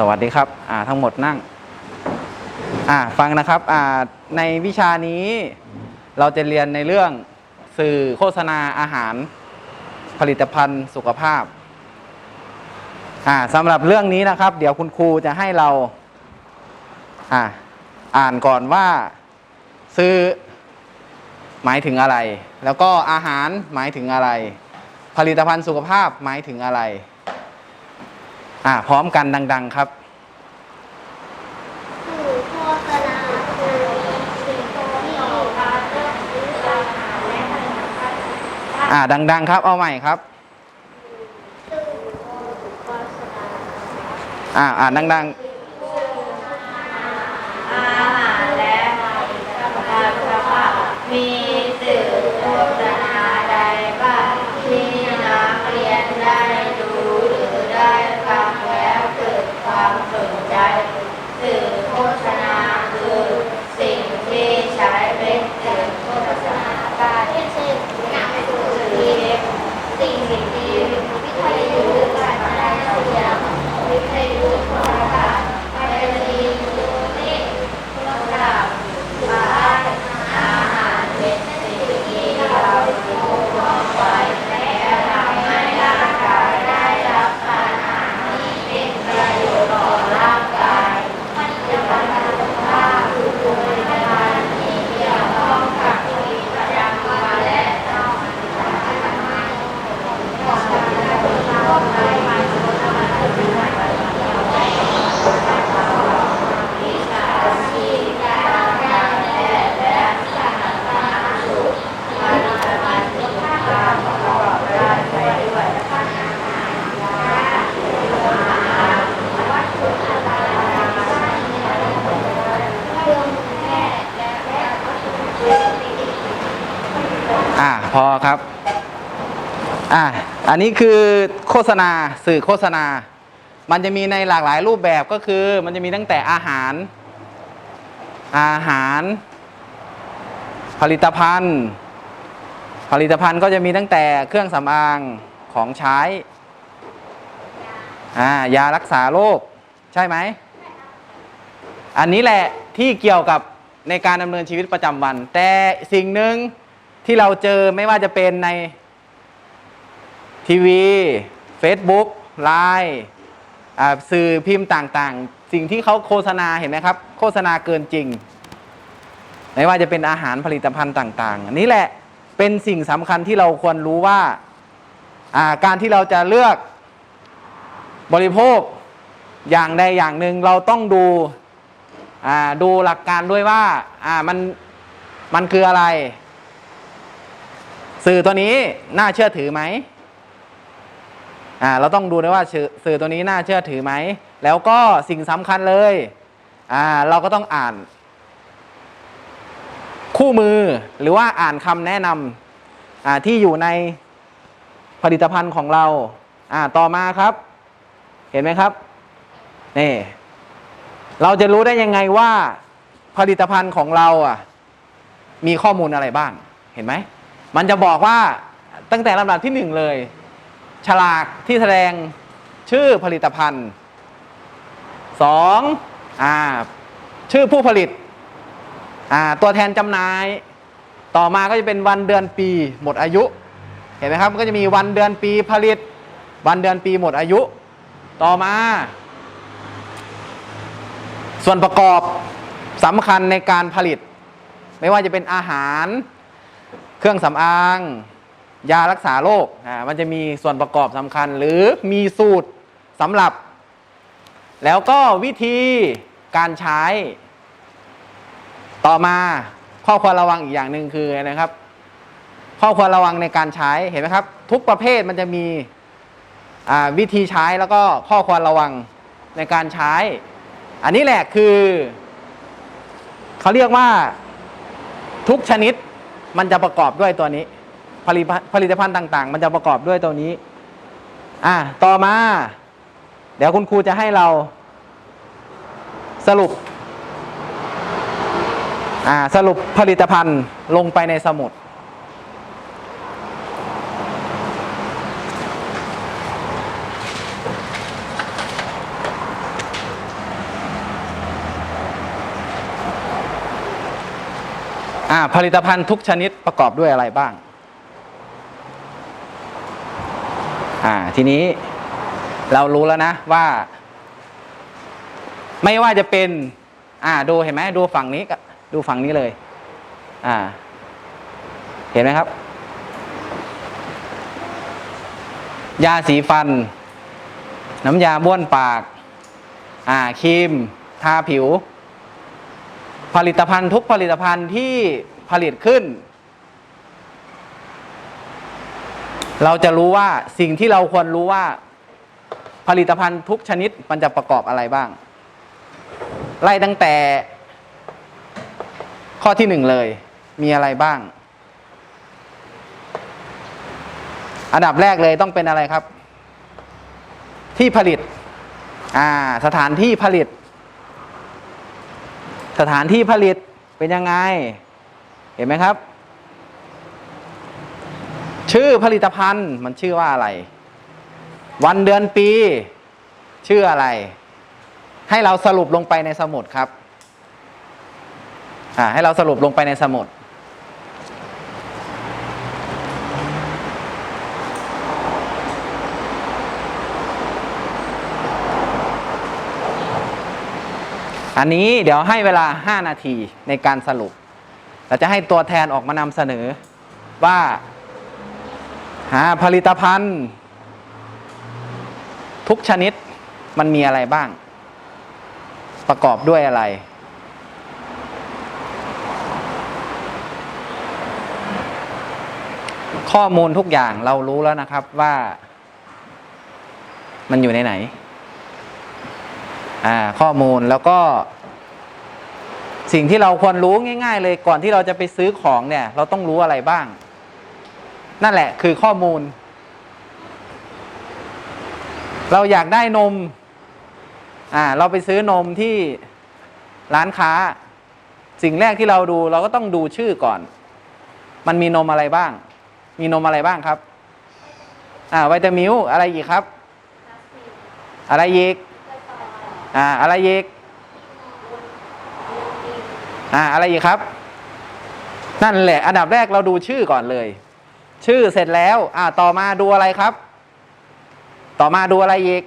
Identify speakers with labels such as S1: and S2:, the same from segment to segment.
S1: สวัสดีครับอ่าทั้งหมดนั่งอ่าฟังนะครับอ่าในวิชานี้เราจะเรียนในเรื่องสื่อโฆษณาอาหารผลิตภัณฑ์สุขภาพอ่าสำหรับเรื่องนี้นะครับ เดี๋ยวคุณครูจะให้เราอ่าอ่านก่อนว่าซื้อหมายถึงอะไร แล้วก็อาหารหมายถึงอะไร ผลิตภัณฑ์สุขภาพหมายถึงอะไร อ่า พร้อมกันดัง ๆ ครับ
S2: อ่า
S1: ดัง ๆ ครับ เอาใหม่ครับ
S2: อ่า
S1: อ่าดัง
S3: ๆาหารและผลิตภัณฑ์สุขภาพมีสื่อโฆษณาใดบ้างที่นักเรียนได้ดูหรือได้ฟังแล้วเกิดความสนใจ สื่อโฆษณาคือสิ่งที่ใช้เป็นสื่อโฆษณาการ
S2: เช่นหนังสือ
S3: ทีวี
S2: สิ่งที่วิทยุการแสดงเสียงวิทยุโทรทัศน์ไปรษณีย์ยูนิตโทรศัพท์บ้านอาหารเป็นสิ่งที่เราดูมองไว้และทำให้ร่างกายได้รับสารอาหารที่เป็นประโยชน์ต่อร่างกายผลิตภัณฑ์สุขภาพคือผลิตภัณฑ์ที่เกี่ยวข้องกับชีวิตประจำวันและต้อง
S1: ๆ อ่า พอครับ อ่าอันนี้คือโฆษณาสื่อโฆษณา มันจะมีในหลากหลายรูปแบบก็คือ มันจะมีตั้งแต่อาหาร อาหาร ผลิตภัณฑ์ ผลิตภัณฑ์ก็จะมีตั้งแต่เครื่องสำอางของใช้อ่ายารักษาโรคใช่ไหม อันนี้แหละที่เกี่ยวกับในการดำเนินชีวิตประจำวัน แต่สิ่งหนึ่ง ที่เราเจอไม่ว่าจะเป็นในทีวี Facebook ไลน์สื่อพิมพ์ต่างๆ สิ่งที่เขาโฆษณาเห็นไหมครับ โฆษณาเกินจริง ไม่ว่าจะเป็นอาหารผลิตภัณฑ์ต่างๆ อันนี้แหละเป็นสิ่งสำคัญที่เราควรรู้ว่าการที่เราจะเลือกบริโภคอย่างใดอย่างหนึ่งเราต้องดูดูหลักการด้วยว่ามันมันคืออะไร สื่อตัวนี้น่าเชื่อถือไหมอ่าเราต้องดูด้วยว่าสื่อตัวนี้น่าเชื่อถือไหม แล้วก็สิ่งสำคัญเลยอ่าเราก็ต้องอ่าน คู่มือหรือว่าอ่านคำแนะนำอ่าที่อยู่ในผลิตภัณฑ์ของเราอ่าต่อมาครับ เห็นไหมครับนี่เราจะรู้ได้ยังไงว่าผลิตภัณฑ์ของเราอะมีข้อมูลอะไรบ้างเห็นไหม มันจะบอกว่าตั้งแต่ลำดับที่หนึ่งเลย ฉลากที่แสดงชื่อผลิตภัณฑ์สองอ่าชื่อผู้ผลิตอ่าตัวแทนจำหน่าย ต่อมาก็จะเป็นวันเดือนปีหมดอายุ เห็นไหมครับมันก็จะมีวันเดือนปีผลิต วันเดือนปีหมดอายุ ต่อมา ส่วนประกอบสำคัญในการผลิต ไม่ว่าจะเป็นอาหาร เครื่องสำอาง ยารักษาโรคอ่ามันจะมีส่วนประกอบสำคัญ หรือมีสูตรสำหรับ แล้วก็วิธีการใช้ ต่อมาข้อควรระวังอีกอย่างหนึ่งคืออะไรนะครับ ข้อควรระวังในการใช้เห็นไหมครับ ทุกประเภทมันจะมีวิธีใช้แล้วก็ข้อควรระวังในการใช้ อันนี้แหละคือ เขาเรียกว่าทุกชนิด มันจะประกอบด้วยตัวนี้ ผลิตภัณฑ์ผลิตภัณฑ์ต่าง ๆ มันจะประกอบด้วยตัวนี้ อะต่อมา เดี๋ยวคุณครูจะให้เรา สรุป อ่า สรุปผลิตภัณฑ์ลงไปในสมุด อ่าผลิตภัณฑ์ทุกชนิดประกอบด้วยอะไรบ้างอ่าทีนี้เรารู้แล้วนะว่า ไม่ว่าจะเป็น อ่าดูเห็นไหมดูฝั่งนี้กับดูฝั่งนี้เลย อ่า เห็นไหมครับ ยาสีฟัน น้ำยาบ้วนปาก อ่าครีม ทาผิว ผลิตภัณฑ์ทุกผลิตภัณฑ์ที่ผลิตขึ้น เราจะรู้ว่าสิ่งที่เราควรรู้ว่า ผลิตภัณฑ์ทุกชนิดมันจะประกอบอะไรบ้าง ไล่ตั้งแต่ข้อที่หนึ่งเลยมีอะไรบ้าง อันดับแรกเลยต้องเป็นอะไรครับ ที่ผลิต อ่า สถานที่ผลิต สถานที่ผลิตเป็นยังไง เห็นไหมครับ ชื่อผลิตภัณฑ์มันชื่อว่าอะไร วันเดือนปี ชื่ออะไร ให้เราสรุปลงไปในสมุดครับ อ่าให้เราสรุปลงไปในสมุด อันนี้เดี๋ยวให้เวลา 5 นาทีในการสรุป เราจะให้ตัวแทนออกมานำเสนอว่าหาผลิตภัณฑ์ ทุกชนิดมันมีอะไรบ้าง ประกอบด้วยอะไร ข้อมูลทุกอย่างเรารู้แล้วนะครับว่ามันอยู่ในไหน ข้อมูลแล้วก็ สิ่งที่เราควรรู้ง่าย ๆ เลยก่อนที่เราจะไปซื้อของเนี่ย เราต้องรู้อะไรบ้าง นั่นแหละคือข้อมูล เราอยากได้นม อ่า เราไปซื้อนมที่ร้านค้า สิ่งแรกที่เราดูเราก็ต้องดูชื่อก่อน มันมีนมอะไรบ้าง มีนมอะไรบ้างครับ อ่าวิตามิลอะไรอีกครับ อะไรอีก อ่าอะไรอีกอ่าอะไรอีกครับ นั่นแหละอันดับแรกเราดูชื่อก่อนเลย ชื่อเสร็จแล้ว อ่าต่อมาดูอะไรครับ ต่อมาดูอะไรอีก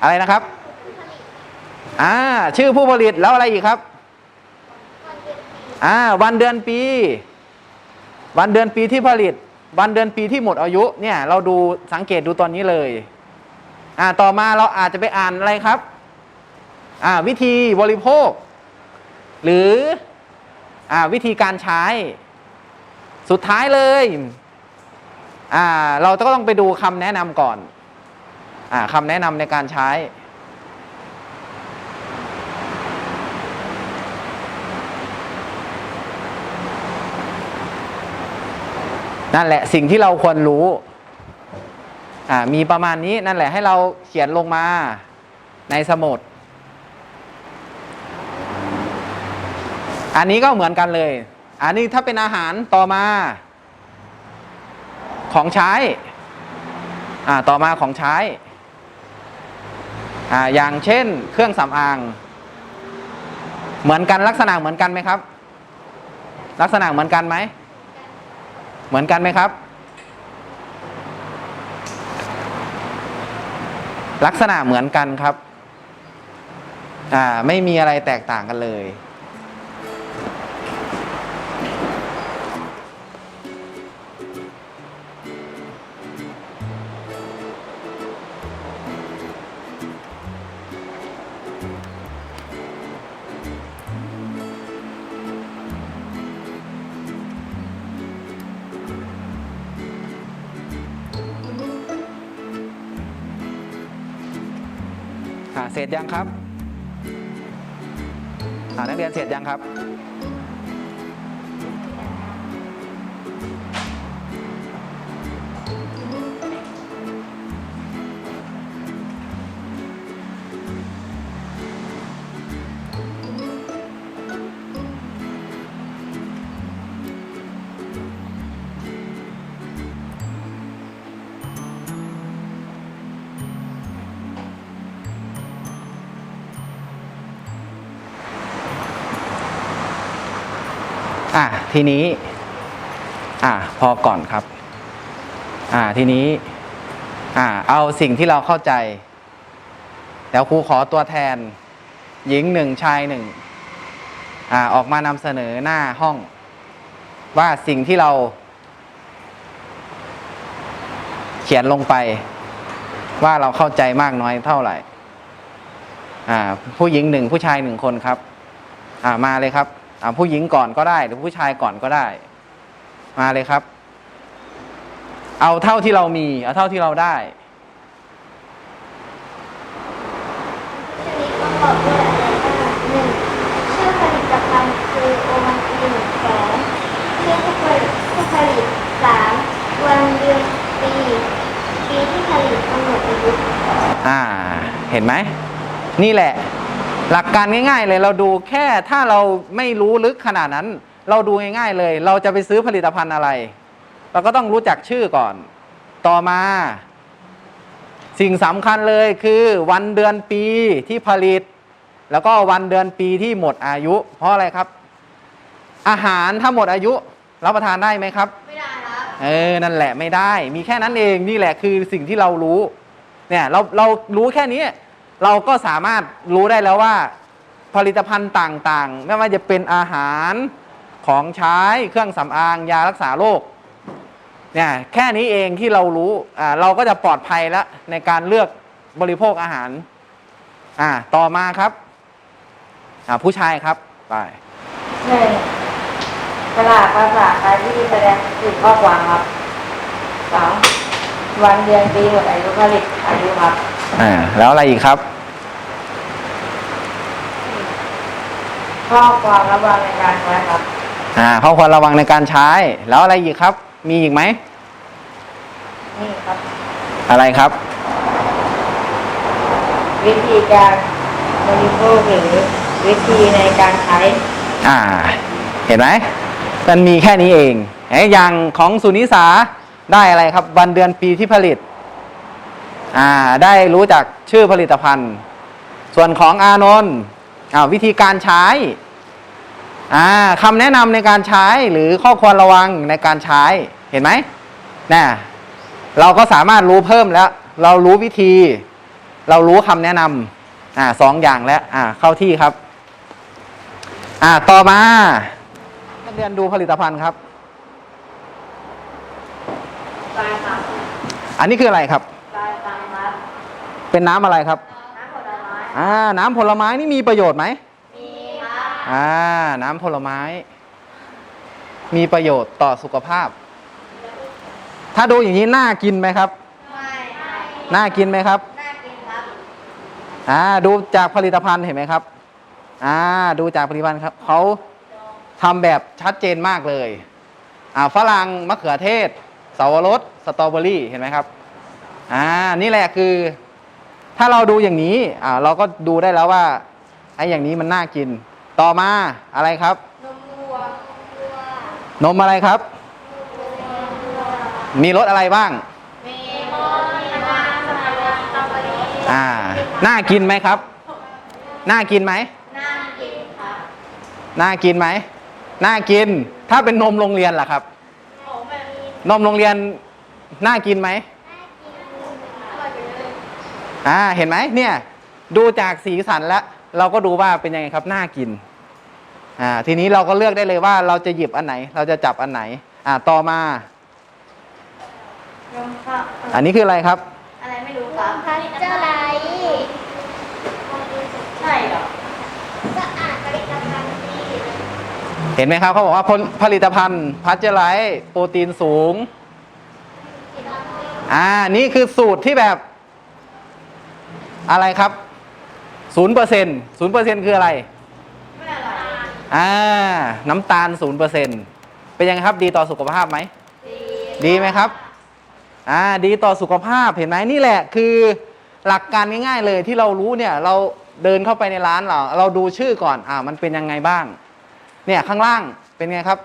S1: อะไรนะครับอ่าชื่อผู้ผลิตแล้วอะไรอีกครับอ่าวันเดือนปี วันเดือนปีที่ผลิต วันเดือนปีที่หมดอายุเนี่ยเราดูสังเกตดูตอนนี้เลย อ่าต่อมาเราอาจจะไปอ่านอะไรครับอ่าวิธีบริโภค หรืออ่าวิธีการใช้ สุดท้ายเลยอ่าเราก็ต้องไปดูคำแนะนำก่อนอ่าคำแนะนำในการใช้นั่นแหละสิ่งที่เราควรรู้ อ่ามีประมาณนี้นั่นแหละให้เราเขียนลงมาในสมุด อันนี้ก็เหมือนกันเลย อันนี้ถ้าเป็นอาหารต่อมา ของใช้ อ่าต่อมาของใช้ อ่าอย่างเช่น เครื่องสำอาง เหมือนกันลักษณะเหมือนกันไหมครับ ลักษณะเหมือนกันไหม เหมือนกันไหมครับ ลักษณะเหมือนกันครับ อ่า ไม่มีอะไรแตกต่างกันเลย อ่าเสร็จยังครับอ่านักเรียนเสร็จยังครับ ทีนี้ อะพอก่อนครับ อ่าทีนี้ อ่า เอาสิ่งที่เราเข้าใจ แล้วครูขอตัวแทน หญิงหนึ่งชายหนึ่งอ่าออกมานำเสนอหน้าห้อง ว่าสิ่งที่เรา เขียนลงไป ว่าเราเข้าใจมากน้อยเท่าไหร่อ่าผู้หญิงหนึ่งผู้ชายหนึ่งคนครับ อ่ามาเลยครับ อ่าผู้หญิงก่อนก็ได้ หรือผู้ชายก่อนก็ได้ มาเลยครับ เอาเท่าที่เรามี เอาเท่าที่เราได้
S2: ชนิดประกอบด้วยอะไรบ้างหนึ่งชื่อผลิตภัณฑ์คือโอมันตินสองชื่อผู้ผลิตผู้ผลิตสามวันเดือนปีปีที่ผลิตกำหนดอายุ
S1: อ่า เห็นไหม นี่แหละ หลักการง่าย ๆ เลยเราดูแค่ถ้าเราไม่รู้ลึกขนาดนั้น เราดูง่ายๆเลย เราจะไปซื้อผลิตภัณฑ์อะไร เราก็ต้องรู้จักชื่อก่อน ต่อมา สิ่งสำคัญเลยคือวันเดือนปีที่ผลิต แล้วก็วันเดือนปีที่หมดอายุ เพราะอะไรครับ อาหารถ้าหมดอายุรับประทานได้ไหมครับ
S3: ไม่ได้ครับ
S1: เออ นั่นแหละไม่ได้ มีแค่นั้นเองนี่แหละคือสิ่งที่เรารู้ เนี่ยเราเรารู้แค่นี้ เราก็สามารถรู้ได้แล้วว่า ผลิตภัณฑ์ต่างๆ ไม่ว่าจะเป็นอาหารของใช้เครื่องสำอางยารักษาโรคเนี่ยแค่นี้เองที่เรารู้อ่าเราก็จะปลอดภัยแล้วในการเลือกบริโภคอาหารอ่าต่อมาครับอ่าผู้ชายครับไป
S3: หนึ่งฉลากภาษาไทยที่แสดงถึงข้อความครับสองวันเดือนปีหมดอายุผลิตอายุครับ
S1: อ่าแล้วอะไรอีกครับ
S3: ข้อความระวังในการใช้ครับ
S1: อ่าข้อควรระวังในการใช้ แล้วอะไรอีกครับ มีอีกไหม
S3: นี่ครับ
S1: อะไรครับ
S3: วิธีการบริโภคหรือวิธีในการใช้
S1: อ่า เห็นไหมมันมีแค่นี้เองเอ้ยอย่างของสุนิสาได้อะไรครับ วันเดือนปีที่ผลิต อ่าได้รู้จักชื่อผลิตภัณฑ์ ส่วนของอานนท์อ่าวิธีการใช้อ่าคำแนะนำในการใช้หรือข้อควรระวังในการใช้เห็นไหมน่ะเราก็สามารถรู้เพิ่มแล้ว เรารู้วิธี เรารู้คำแนะนำอ่าสองอย่างแล้วอ่าเข้าที่ครับอ่าต่อมานักเรียนดูผลิตภัณฑ์ครับ
S3: ลายครับ
S1: อันนี้คืออะไรครับ เป็นน้ำอะไรครับ
S3: น้ำผลไม้
S1: อ่า น้ำผลไม้นี่มีประโยชน์ไหม
S3: มีครับ
S1: อ่า น้ำผลไม้ มีประโยชน์ต่อสุขภาพ ถ้าดูอย่างนี้น่ากินไหมครับ
S3: ไม่
S1: น่ากินไหมครับ
S3: น่ากินครับ
S1: อ่า ดูจากผลิตภัณฑ์เห็นไหมครับ อ่า ดูจากผลิตภัณฑ์ครับเขาทำแบบชัดเจนมากเลย อ่า ฝรั่งมะเขือเทศสาวรส สตรอเบอรี่ เห็นไหมครับ อ่า นี่แหละคือ ถ้าเราดูอย่างนี้อ่าเราก็ดูได้แล้วว่าไอ้อย่างนี้มันน่ากิน ต่อมาอะไรครับ
S2: นมวัววัวน
S1: มอะไรครับ มีรสอะไรบ้าง
S3: มีมอมีน้ำสตรอเบอรี่สตรอเบอรี่
S1: อ่า น่ากินไหมครับ น่ากินไหม
S3: น่ากินครับ
S1: น่ากินไหม น่ากิน ถ้าเป็นนมโรงเรียนล่ะครับ
S3: โอ้แม่
S1: นมโรงเรียนน่ากินไหม อ่าเห็นไหมเนี่ยดูจากสีสันแล้วเราก็ดูว่าเป็นยังไงครับน่ากินอ่าทีนี้เราก็เลือกได้เลยว่าเราจะหยิบอันไหน เราจะจับอันไหน อ่าต่อมา
S3: นมข้าว
S1: อันนี้คืออะไรครับ
S3: อะไรไม่รู้ครับ
S2: พัชเจอร์ไลท์
S3: ใช่เหรอ
S2: ก็อ่านผลิตภัณฑ์ที่
S1: เห็นไหมครับเขาบอกว่าผลผลิตภัณฑ์พัชเจอร์ไลท์โปรตีนสูงอ่า นี่คือสูตรที่แบบ อะไรครับศูนย์เปอร์เซ็นต์ศูนย์เปอร์เซ็นต์คืออะไร
S3: ไม่อร่อย
S1: อ่าน้ำตาลศูนย์เปอร์เซ็นต์เป็นยังไงครับ ดีต่อสุขภาพไหม
S3: ดี
S1: ดีไหมครับอ่าดีต่อสุขภาพเห็นไหมนี่แหละคือหลักการง่ายๆเลยที่เรารู้เนี่ยเราเดินเข้าไปในร้านเราเราดูชื่อก่อนอ่ามันเป็นยังไงบ้าง เนี่ยข้างล่างเป็นไงครับ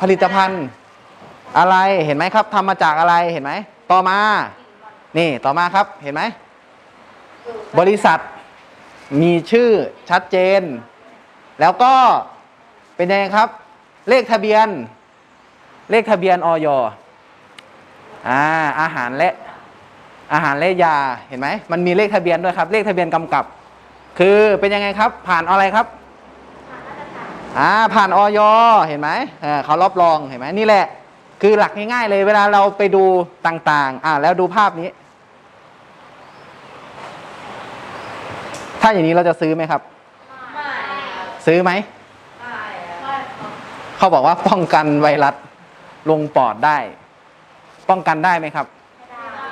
S1: ผลิตภัณฑ์อะไรเห็นไหมครับทำมาจากอะไรเห็นไหมต่อมา นี่ต่อมาครับเห็นไหม บริษัทมีชื่อชัดเจน แล้วก็เป็นยังไงครับ เลขทะเบียน เลขทะเบียนออยอ่าอาหารและอาหารและยาเห็นไหมมันมีเลขทะเบียนด้วยครับ เลขทะเบียนกำกับ คือเป็นยังไงครับ ผ่านอะไรครับอ่าผ่านออยเห็นไหมเเขารับรองเห็นไหมนี่แหละ คือหลักง่ายๆเลยเวลาเราไปดูต่างๆอ่าแล้วดูภาพนี้ ถ้าอย่างนี้เราจะซื้อไหมครับ
S3: ไม่
S1: ซื้อไหม
S3: ไม่
S1: เขาบอกว่าป้องกันไวรัสลงปอดได้ ป้องกันได้ไหมครับ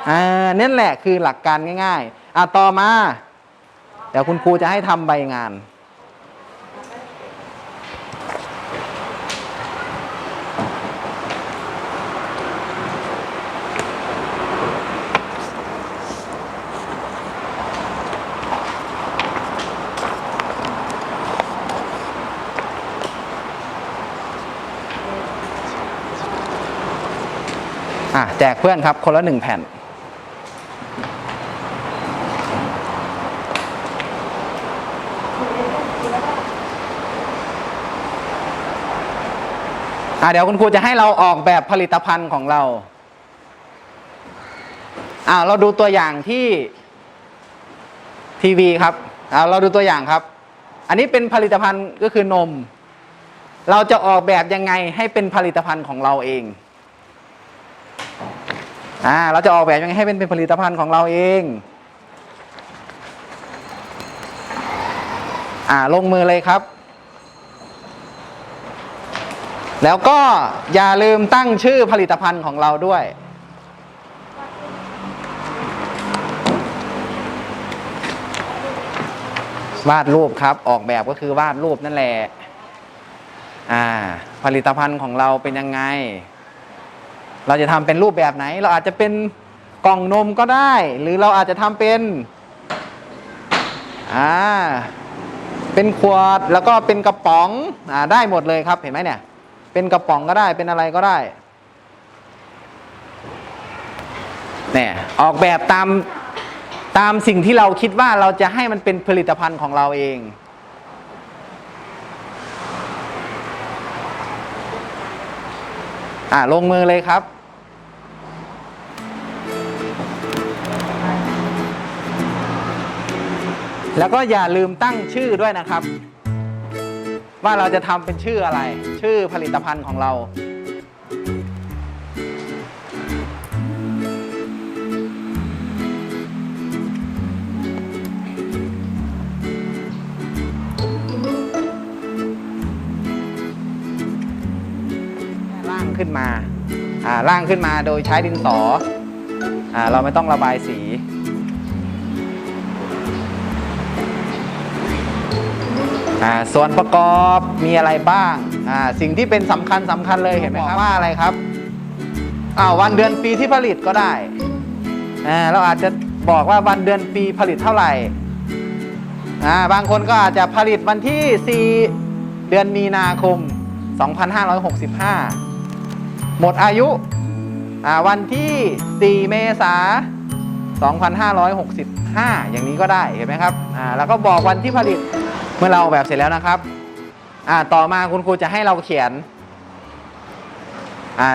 S1: อ่านั่นแหละคือหลักการง่ายๆอะต่อมา เดี๋ยวคุณครูจะให้ทำใบงาน อะแจกเพื่อนครับ คนละหนึ่งแผ่น อะเดี๋ยวคุณครูจะให้เราออกแบบผลิตภัณฑ์ของเรา อ่าเราดูตัวอย่างที่ทีวีครับอ่าเราดูตัวอย่างครับ อันนี้เป็นผลิตภัณฑ์ก็คือนม เราจะออกแบบยังไงให้เป็นผลิตภัณฑ์ของเราเอง อ่าเราจะออกแบบยังไงให้เป็นเป็นผลิตภัณฑ์ของเราเองอ่าลงมือเลยครับ แล้วก็อย่าลืมตั้งชื่อผลิตภัณฑ์ของเราด้วยวาดรูปครับออกแบบก็คือวาดรูปนั่นแหละอ่า ผลิตภัณฑ์ของเราเป็นยังไง เราจะทำเป็นรูปแบบไหน เราอาจจะเป็นกล่องนมก็ได้ หรือเราอาจจะทำเป็นอ่าเป็นขวดแล้วก็เป็นกระป๋องอ่าได้หมดเลยครับเห็นไหมเนี่ย เป็นกระป๋องก็ได้เป็นอะไรก็ได้เนี่ยออกแบบตามตามสิ่งที่เราคิดว่าเราจะให้มันเป็นผลิตภัณฑ์ของเราเอง อ่าลงมือเลยครับ แล้วก็อย่าลืมตั้งชื่อด้วยนะครับ ว่าเราจะทำเป็นชื่ออะไร ชื่อผลิตภัณฑ์ของเรา ขึ้นมาอ่าร่างขึ้นมาโดยใช้ดินสออ่าเราไม่ต้องระบายสีอ่าส่วนประกอบมีอะไรบ้างอ่าสิ่งที่เป็นสำคัญสำคัญเลยเห็นไหมครับว่าอะไรครับอ่าวันเดือนปีที่ผลิตก็ได้อ่าเราอาจจะบอกว่าวันเดือนปีผลิตเท่าไหร่อ่าบางคนก็อาจจะผลิตวันที่ 4 เดือนมีนาคม 2565 หมดอายุวันที่ 4 เมษา2565 อย่างนี้ก็ได้เห็นไหมครับแล้วก็บอกวันที่ผลิตเมื่อเราออกแบบเสร็จแล้วนะครับต่อมาคุณครูจะให้เราเขียน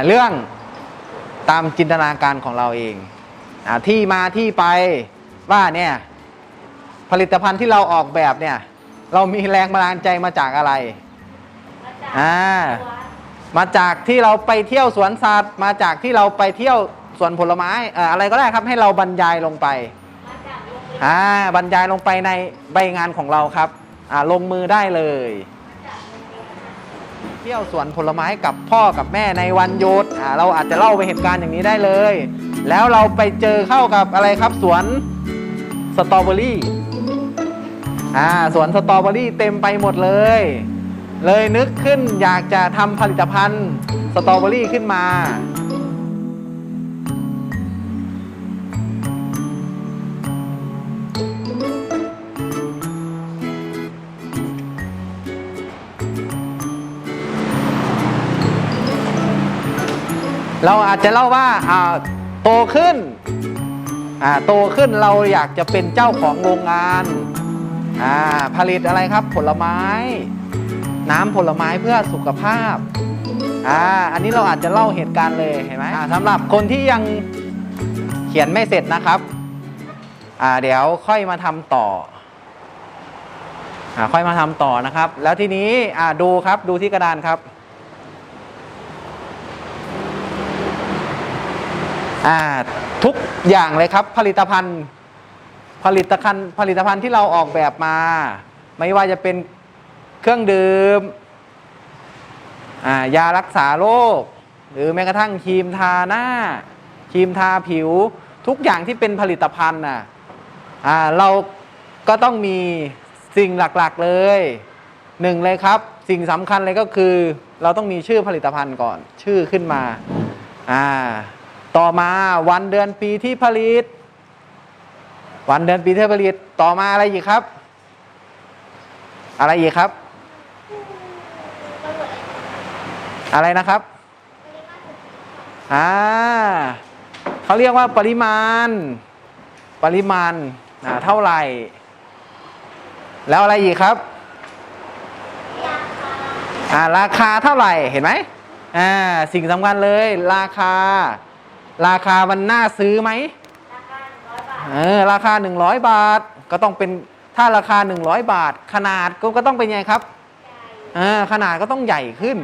S1: เรื่องตามจินตนาการของเราเองอที่มาที่ไปว่าเนี่ยผลิตภัณฑ์ที่เราออกแบบเนี่ย เรามีแรงบันดาลใจมาจากอะไรอ่า มาจากที่เราไปเที่ยวสวนสัตว์ มาจากที่เราไปเที่ยวสวนผลไม้เอ่ออะไรก็ได้ครับให้เราบรรยายลงไปอ่าบรรยายลงไปในใบงานของเราครับอ่าลงมือได้เลย เที่ยวสวนผลไม้กับพ่อกับแม่ในวันหยุดอ่าเราอาจจะเล่าไปเหตุการณ์อย่างนี้ได้เลย แล้วเราไปเจอเข้ากับอะไรครับสวนสตรอเบอรี่อ่าสวนสตรอเบอรี่เต็มไปหมดเลย เลยนึกขึ้นอยากจะทำผลิตภัณฑ์สตรอเบอรี่ขึ้นมา เราอาจจะเล่าว่าอ่าโตขึ้นอ่าโตขึ้นเราอยากจะเป็นเจ้าของโรงงานอ่าผลิตอะไรครับผลไม้ น้ำผลไม้เพื่อสุขภาพอ่าอันนี้เราอาจจะเล่าเหตุการณ์เลยเห็นไหมอ่าสำหรับคนที่ยังเขียนไม่เสร็จนะครับอ่าเดี๋ยวค่อยมาทำต่ออ่าค่อยมาทำต่อนะครับ แล้วทีนี้อ่าดูครับดูที่กระดานครับอ่าทุกอย่างเลยครับผลิตภัณฑ์ผลิตภัณฑ์ผลิตภัณฑ์ที่เราออกแบบมา ไม่ว่าจะเป็น เครื่องดื่มยารักษาโรค หรือแม้กระทั่งครีมทาหน้าครีมทาผิว ทุกอย่างที่เป็นผลิตภัณฑ์น่ะเราก็ต้องมีสิ่งหลักๆเลยหนึ่งเลยครับ สิ่งสำคัญเลยก็คือ เราต้องมีชื่อผลิตภัณฑ์ก่อน ชื่อขึ้นมาอ่าต่อมาวันเดือนปีที่ผลิต วันเดือนปีที่ผลิต ต่อมาอะไรอีกครับ อะไรอีกครับ อะไรนะครับอ่าเขาเรียกว่าปริมาณ ปริมาณอ่าเท่าไหร่ แล้วอะไรอีกครับอ่าราคาเท่าไหร่เห็นไหมอ่าสิ่งสำคัญเลย ราคา ราคามันน่าซื้อไหมเออราคา 100 บาทก็ต้องเป็นถ้าราคา 100 บาท ขนาดก็ก็ต้องเป็นไงครับอ่าขนาดก็ต้องใหญ่ขึ้น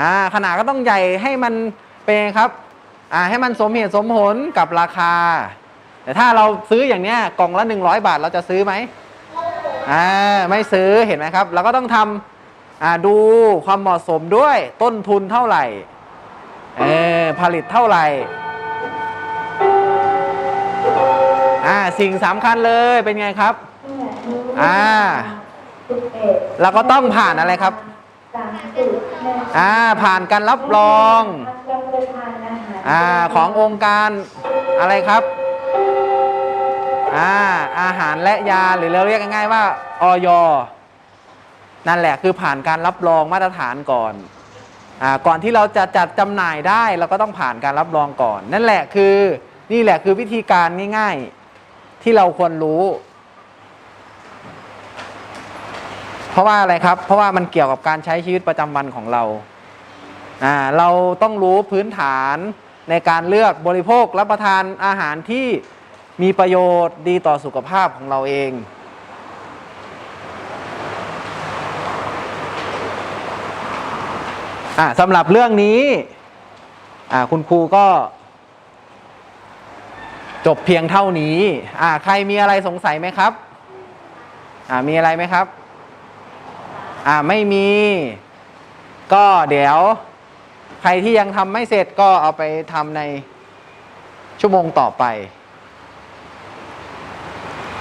S1: อ่าขนาดก็ต้องใหญ่ให้มันเป็นไงครับอ่าให้มันสมเหตุสมผลกับราคา แต่ถ้าเราซื้ออย่างเนี้ยกล่องละ 100 บาทเราจะซื้อไหมอ่าไม่ซื้อเห็นไหมครับ เราก็ต้องทำอ่าดูความเหมาะสมด้วยต้นทุนเท่าไหร่เออผลิตเท่าไหร่อ่าสิ่งสำคัญเลยเป็นไงครับอ่าเราก็ต้องผ่านอะไรครับ อ่าผ่านการรับรองอ่าขององค์การอะไรครับอ่าอาหารและยาหรือเราเรียกง่ายๆว่าออยนั่นแหละคือผ่านการรับรองมาตรฐานก่อนอ่าก่อนที่เราจะจัดจำหน่ายได้เราก็ต้องผ่านการรับรองก่อน นั่นแหละคือนี่แหละคือวิธีการง่าย ๆที่เราควรรู้ เพราะว่าอะไรครับ เพราะว่ามันเกี่ยวกับการใช้ชีวิตประจำวันของเราอ่าเราต้องรู้พื้นฐานในการเลือกบริโภครับ ประทานอาหารที่มีประโยชน์ดีต่อสุขภาพของเราเองอ่าสำหรับเรื่องนี้อ่าคุณครูก็ จบเพียงเท่านี้อ่าใครมีอะไรสงสัยไหมครับอ่ามีอะไรไหมครับ อ่าไม่มี ก็เดี๋ยว ใครที่ยังทำไม่เสร็จก็เอาไปทำในชั่วโมงต่อไป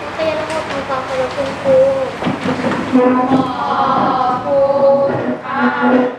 S2: นักเรียนทั้งหมดทำความเคารพคุณครู
S3: ขอบคุณค่ะ